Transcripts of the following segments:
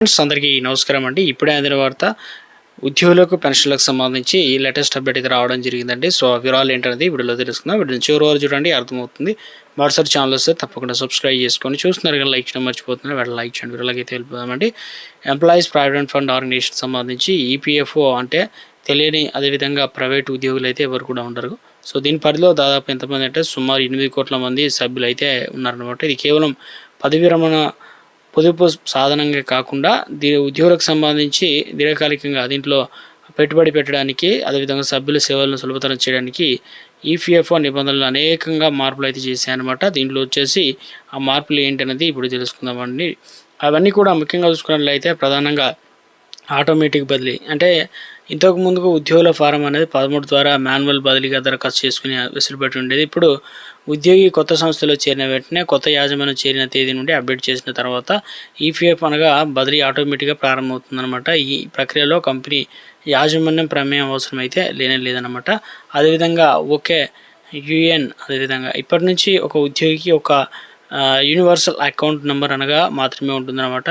Friends అందరికీ నమస్కారం అండి. ఇప్పుడే అందిన వార్త ఉద్యోగులకు పెన్షన్లకు సంబంధించి ఈ లేటెస్ట్ అప్డేట్ అయితే రావడం జరిగిందండి. సో ఆ వివరాలు ఏంటనేది వీడియోలో తెలుసుకుందాం. వీడియో చివరి వరకు చూడండి అర్థమవుతుంది. మరోసారి ఛానల్ వస్తే తప్పకుండా సబ్స్క్రైబ్ చేసుకొని చూస్తున్నారు కానీ లైక్ చేయడం మర్చిపోతున్నారు వీళ్ళ లైక్ చేయండి. వీళ్ళకి అయితే వెళ్ళిపోదామండి. ఎంప్లాయీస్ ప్రావిడెంట్ ఫండ్ ఆర్గనైజేషన్ సంబంధించి ఈపీఎఫ్ఓ అంటే తెలియని అదేవిధంగా ప్రైవేట్ ఉద్యోగులు అయితే ఎవరు కూడా ఉండరు. సో దీని పరిధిలో దాదాపు ఎంతమంది అంటే సుమారు ఎనిమిది కోట్ల మంది సభ్యులు అయితే ఉన్నారనమాట ఇది కేవలం పదవి విరమణ పొదుపు సాధనంగా కాకుండా దీని ఉద్యోగులకు సంబంధించి దీర్ఘకాలికంగా దీంట్లో పెట్టుబడి పెట్టడానికి అదేవిధంగా సభ్యుల సేవలను సులభతరం చేయడానికి ఈపీఎఫ్ఓ నిబంధనలు అనేకంగా మార్పులు అయితే చేశాయన్నమాట. దీంట్లో వచ్చేసి ఆ మార్పులు ఏంటనేది ఇప్పుడు తెలుసుకుందామండి. అవన్నీ కూడా ముఖ్యంగా చూసుకున్నట్లయితే ప్రధానంగా ఆటోమేటిక్ బదిలీ. అంటే ఇంతకు ముందుకు ఉద్యోగుల ఫారం అనేది పదమూడు ద్వారా మాన్యువల్ బదిలీగా దరఖాస్తు చేసుకుని వెసులుబాటు ఉండేది. ఇప్పుడు ఉద్యోగి కొత్త సంస్థలో చేరిన వెంటనే కొత్త యాజమాన్యం చేరిన తేదీ నుండి అప్డేట్ చేసిన తర్వాత ఈపీఎఫ్ అనగా బదిలీ ఆటోమేటిక్గా ప్రారంభమవుతుందన్నమాట. ఈ ప్రక్రియలో కంపెనీ యాజమాన్యం ప్రమేయం అవసరమైతే లేనే లేదనమాట అదేవిధంగా ఒకే యుఎన్ అదేవిధంగా ఇప్పటి నుంచి ఒక ఉద్యోగికి ఒక యూనివర్సల్ అకౌంట్ నెంబర్ అనగా మాత్రమే ఉంటుందన్నమాట.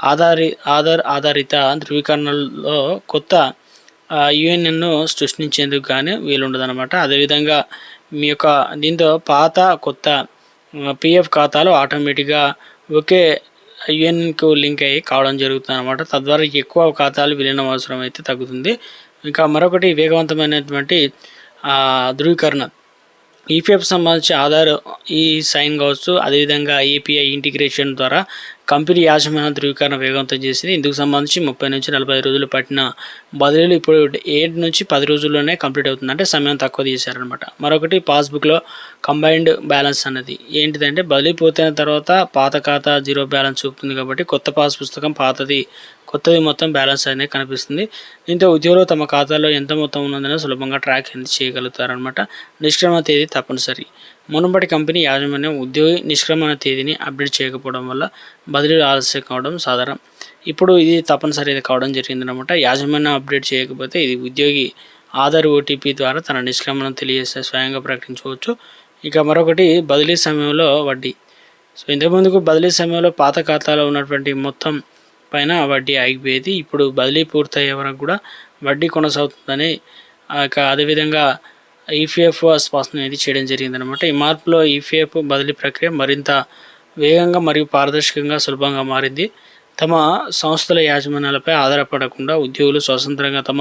ఆధారి ఆధార్ ఆధారిత ధృవీకరణలో కొత్త యుఎన్ఎన్ను సృష్టించేందుకు కానీ వీలు అదేవిధంగా మీ యొక్క దీంతో పాత కొత్త పిఎఫ్ ఖాతాలు ఆటోమేటిక్గా ఒకే యూఎన్కు లింక్ అయ్యి కావడం జరుగుతుంది అనమాట తద్వారా ఎక్కువ ఖాతాలు విలీనం అవసరం అయితే తగ్గుతుంది. ఇంకా మరొకటి వేగవంతమైనటువంటి ధృవీకరణ ఈపీఎఫ్ సంబంధించి ఆధార్ ఈ సైన్ కావచ్చు. అదేవిధంగా ఏపీఐ ఇంటిగ్రేషన్ ద్వారా కంపెనీ యాజమాన్య ధృవీకరణ వేగవంతం చేసింది. ఇందుకు సంబంధించి ముప్పై నుంచి నలభై రోజులు పట్టిన బదిలీలు ఇప్పుడు ఏడు నుంచి పది రోజుల్లోనే కంప్లీట్ అవుతుంది. అంటే సమయం తక్కువ తీశారనమాట మరొకటి పాస్బుక్లో కంబైన్డ్ బ్యాలెన్స్ అన్నది. ఏంటిదంటే బదిలీ పూర్తయిన తర్వాత పాత ఖాతా జీరో బ్యాలెన్స్ చూపుతుంది కాబట్టి కొత్త పాస్ పుస్తకం పాతది కొత్తది మొత్తం బ్యాలెన్స్ అనేది కనిపిస్తుంది. దీంతో ఉద్యోగులు తమ ఖాతాలో ఎంత మొత్తం ఉన్నదని సులభంగా ట్రాక్ అనేది చేయగలుగుతారనమాట నిష్క్రమణ తేదీ తప్పనిసరి. మునుపటి కంపెనీ యాజమాన్యం ఉద్యోగి నిష్క్రమణ తేదీని అప్డేట్ చేయకపోవడం వల్ల బదిలీలు ఆలస్యం కావడం సాధారణం. ఇప్పుడు ఇది తప్పనిసరి కావడం జరిగిందనమాట యాజమాన్యం అప్డేట్ చేయకపోతే ఇది ఉద్యోగి ఆధార్ ఓటీపీ ద్వారా తన నిష్క్రమణం తెలియజేస్తే స్వయంగా ప్రకటించవచ్చు. ఇక మరొకటి బదిలీ సమయంలో వడ్డీ. సో ఇంతకుముందుకు బదిలీ సమయంలో పాత ఖాతాలో ఉన్నటువంటి మొత్తం పైన వడ్డీ ఆగిపోయేది. ఇప్పుడు బదిలీ పూర్తయ్యే వరకు కూడా వడ్డీ కొనసాగుతుందని ఆ యొక్క అదేవిధంగా ఈపీఎఫ్ స్పష్టం అనేది చేయడం జరిగిందనమాట. ఈ మార్పులో ఈపీఎఫ్ బదిలీ ప్రక్రియ మరింత వేగంగా మరియు పారదర్శకంగా సులభంగా మారింది. తమ సంస్థల యాజమాన్యాలపై ఆధారపడకుండా ఉద్యోగులు స్వతంత్రంగా తమ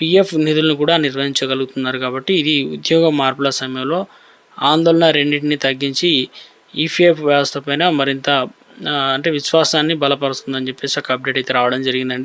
పిఎఫ్ నిధులను కూడా నిర్వహించగలుగుతున్నారు కాబట్టి ఇది ఉద్యోగ మార్పుల సమయంలో ఆందోళన రెండింటిని తగ్గించి ఈపీఎఫ్ వ్యవస్థ పైన మరింత అంటే విశ్వాసాన్ని బలపరుస్తుందని చెప్పేసి ఒక అప్డేట్ అయితే రావడం జరిగిందండి.